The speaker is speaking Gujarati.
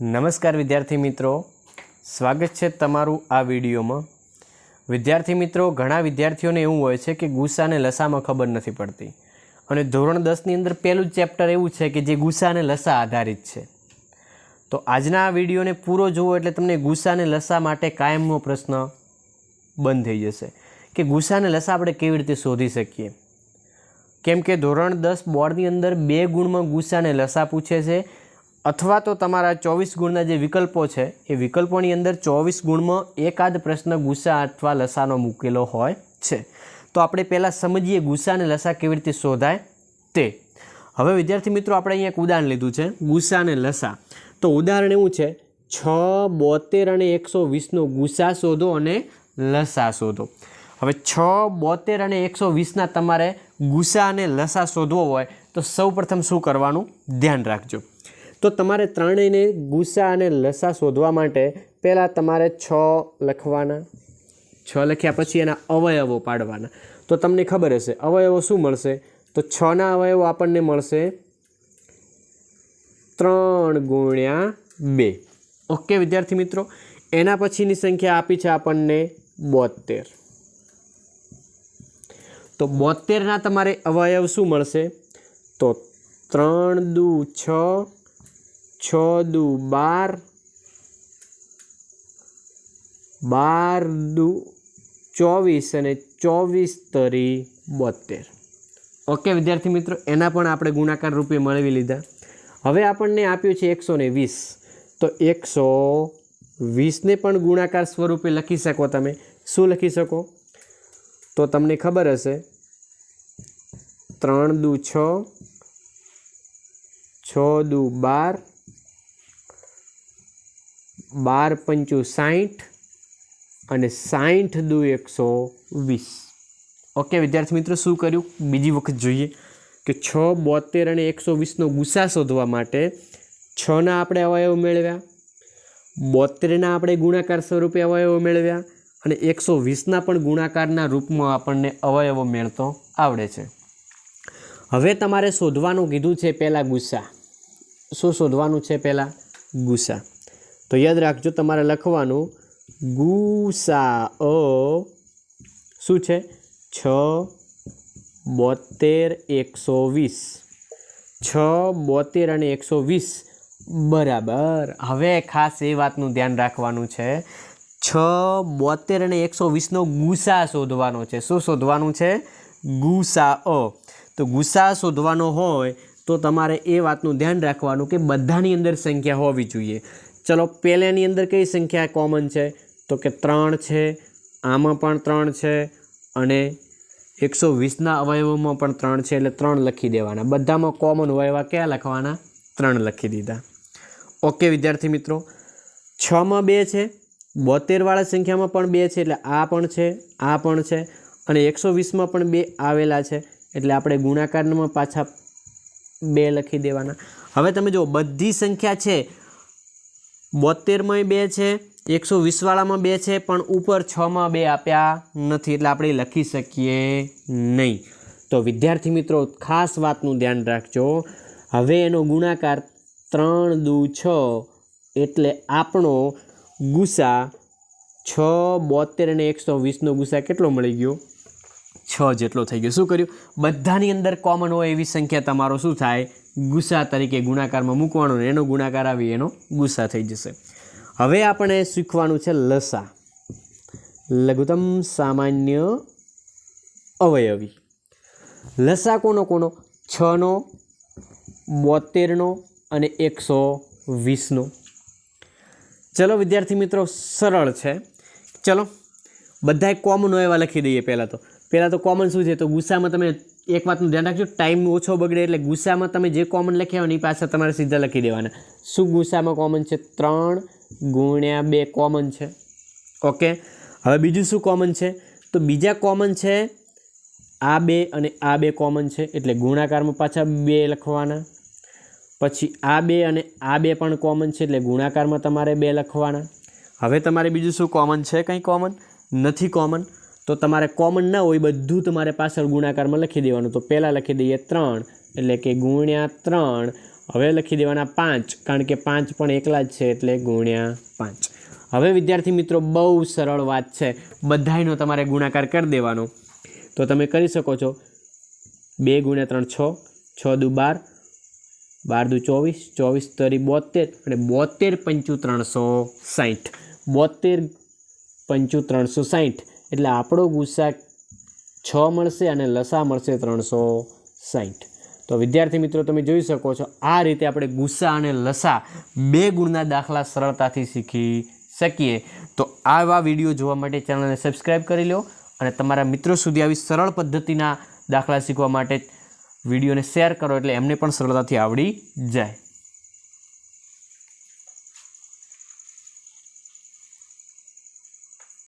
નમસ્કાર વિદ્યાર્થી મિત્રો. સ્વાગત છે તમારું આ વિડીયોમાં. વિદ્યાર્થી મિત્રો, ઘણા વિદ્યાર્થીઓને એવું હોય છે કે ગુસ્સા અને લસામાં ખબર નથી પડતી. અને ધોરણ દસની અંદર પહેલું જ ચેપ્ટર એવું છે કે જે ગુસ્સા અને લસા આધારિત છે. તો આજના આ વિડીયોને પૂરો જુઓ એટલે તમને ગુસ્સા અને લસા માટે કાયમનો પ્રશ્ન બંધ થઈ જશે. કે ગુસ્સા અને લસા આપણે કેવી રીતે શોધી શકીએ? કેમ કે ધોરણ દસ બોર્ડની અંદર બે ગુણમાં ગુસ્સા અને લસા પૂછે છે. અથવા તો તમારા ચોવીસ ગુણના જે વિકલ્પો છે, એ વિકલ્પોની અંદર ચોવીસ ગુણમાં એકાદ પ્રશ્ન ગુસ્સા અથવા લસાનો મૂકેલો હોય છે. તો આપણે પહેલાં સમજીએ ગુસ્સા અને લસા કેવી રીતે શોધાય તે. હવે વિદ્યાર્થી મિત્રો, આપણે અહીંયા એક ઉદાહરણ લીધું છે, ગુસ્સા અને લસા. તો ઉદાહરણ એવું છે, છ, બોતેર અને એકસો વીસનો ગુસ્સા શોધો અને લસા શોધો. હવે છ, બોતેર અને એકસો વીસના તમારે ગુસ્સા અને લસા શોધવો હોય, તો સૌ પ્રથમ શું કરવાનું? ધ્યાન રાખજો. તો તમારે ત્રણેયને ગુસ્સા અને લસા શોધવા માટે પહેલાં તમારે છ લખવાના. છ લખ્યા પછી એના અવયવો પાડવાના. તો તમને ખબર હશે, અવયવો શું મળશે? તો છના અવયવો આપણને મળશે ત્રણ ગુણ્યા બે. ઓકે વિદ્યાર્થી મિત્રો, એના પછીની સંખ્યા આપી છે આપણને બોતેર તો બોતેરના તમારે અવયવ શું મળશે? તો ત્રણ દુ છ છ દુ બાર બાર દુ ચોવીસ અને ચોવીસ તરી બોતેર ઓકે, વિદ્યાર્થી મિત્રો, એના પણ આપણે ગુણાકાર રૂપે મેળવી લીધા. હવે આપણને આપ્યું છે એકસો ને વીસ. તો એકસો વીસને પણ ગુણાકાર સ્વરૂપે લખી શકો તમે. શું લખી શકો? તો તમને ખબર હશે. ત્રણ દુ છ છ દુ બાર બાર પંચું સાઠ અને સાઠ દુ એકસો વીસ. ઓકે વિદ્યાર્થી મિત્રો, શું કર્યું? બીજી વખત જોઈએ કે છ બોતેર અને એકસો વીસનો ગુસ્સા શોધવા માટે છના આપણે અવયવ મેળવ્યા, બોતેરના આપણે ગુણાકાર સ્વરૂપે અવયવો મેળવ્યા અને એકસો વીસના પણ ગુણાકારના રૂપમાં આપણને અવયવો મેળતો આવડે છે. હવે તમારે શોધવાનું કીધું છે પહેલાં ગુસ્સા. શું શોધવાનું છે પહેલાં? ગુસ્સા. તો યાદ રાખજો તમારે લખવાનું ગુસા અ શું છે? છ, બોતેર, એકસો વીસ. છ, બોતેર અને એકસો વીસ. બરાબર. હવે ખાસ એ વાતનું ધ્યાન રાખવાનું છે. છ, બોતેર અને એકસો વીસનો ગુસા શોધવાનો છે. શું શોધવાનું છે? ગુસા અ તો ગુસા શોધવાનો હોય તો તમારે એ વાતનું ધ્યાન રાખવાનું કે બધાની અંદર સંખ્યા હોવી જોઈએ. ચલો પહેલાંની અંદર કઈ સંખ્યા કોમન છે? તો કે ત્રણ છે, આમાં પણ ત્રણ છે અને એકસો વીસના અવયવોમાં પણ ત્રણ છે એટલે ત્રણ લખી દેવાના. બધામાં કોમન અવયવા કયા લખવાના? ત્રણ લખી દીધા. ઓકે વિદ્યાર્થી મિત્રો. છમાં બે છે, બોતેરવાળા સંખ્યામાં પણ બે છે એટલે આ પણ છે, આ પણ છે અને એકસો વીસમાં પણ બે આવેલા છે એટલે આપણે ગુણાકારમાં પાછા બે લખી દેવાના. હવે તમે જુઓ, બધી સંખ્યા છે બોતેરમાં બે છે, એકસો વીસવાળામાં બે છે, પણ ઉપર છમાં બે આપ્યા નથી, એટલે આપણે લખી શકીએ નહીં. તો વિદ્યાર્થી મિત્રો, ખાસ વાતનું ધ્યાન રાખજો. હવે એનો ગુણાકાર ત્રણ દુ છ, એટલે આપણો ગુસા છ, બોતેર અને એકસો વીસનો ગુસા કેટલો મળી ગયો? છ જેટલો થઈ ગયો. શું કર્યું? બધાની અંદર કોમન હોય એવી સંખ્યા તમારો શું થાય? ગુસા તરીકે ગુણાકારમાં મૂકવાનો એનો ગુણાકાર આવી એનો ગુસા થઈ જશે. હવે આપણે શીખવાનું છે લસા. લઘુત્તમ સામાન્ય અવયવી. લસા કોનો કોનો? છનો, બોતેરનો અને એકસો વીસનો. ચલો વિદ્યાર્થી મિત્રો, સરળ છે. ચલો, બધાએ કોમનો એવા લખી દઈએ પહેલાં તો. પહેલાં તો કોમન શું છે? તો ગુસ્સામાં તમે એક વાતનું ધ્યાન રાખજો ટાઈમ ઓછો બગડે એટલે ગુસ્સામાં તમે જે કોમન લખ્યા હોય એની એ પાછા તમારે સીધા લખી દેવાના. શું ગુસ્સામાં કોમન છે? ત્રણ ગુણ્યા બે કોમન છે. ઓકે હવે બીજું શું કોમન છે? તો બીજા કોમન છે આ બે અને આ બે કોમન છે, એટલે ગુણાકારમાં પાછા બે લખવાના. પછી આ બે અને આ બે પણ કોમન છે, એટલે ગુણાકારમાં તમારે બે લખવાના. હવે તમારે બીજું શું કોમન છે? કંઈ કોમન નથી કોમન તો તમારે કોમન ના હોય બધું તમારે પાછળ ગુણાકારમાં લખી દેવાનું. તો પહેલાં લખી દઈએ ત્રણ, એટલે કે ગુણ્યા ત્રણ. હવે લખી દેવાના પાંચ, કારણ કે પાંચ પણ એકલા જ છે એટલે ગુણ્યા પાંચ. હવે વિદ્યાર્થી મિત્રો, બહુ સરળ વાત છે. બધાયનો તમારે ગુણાકાર કરી દેવાનો. તો તમે કરી શકો છો. બે ગુણ્યા ત્રણ, છ. છ દુ બાર. બાર દુ ચોવીસ. ચોવીસ તરી બોતેર. અને બોતેર પંચું ત્રણસો સાઠ બોતેર પંચું ત્રણસો સાઠ એટલે આપણો ગુસ્સા છ મળશે અને લસા મળશે ત્રણસો સાઠ તો વિદ્યાર્થી મિત્રો, તમે જોઈ શકો છો, આ રીતે આપણે ગુસ્સા અને લસા બે ગુણના દાખલા સરળતાથી શીખી શકીએ. તો આવા વીડિયો જોવા માટે ચેનલને સબસ્ક્રાઈબ કરી લો અને તમારા મિત્રો સુધી આવી સરળ પદ્ધતિના દાખલા શીખવા માટે વિડીયોને શેર કરો એટલે એમને પણ સરળતાથી આવડી જાય.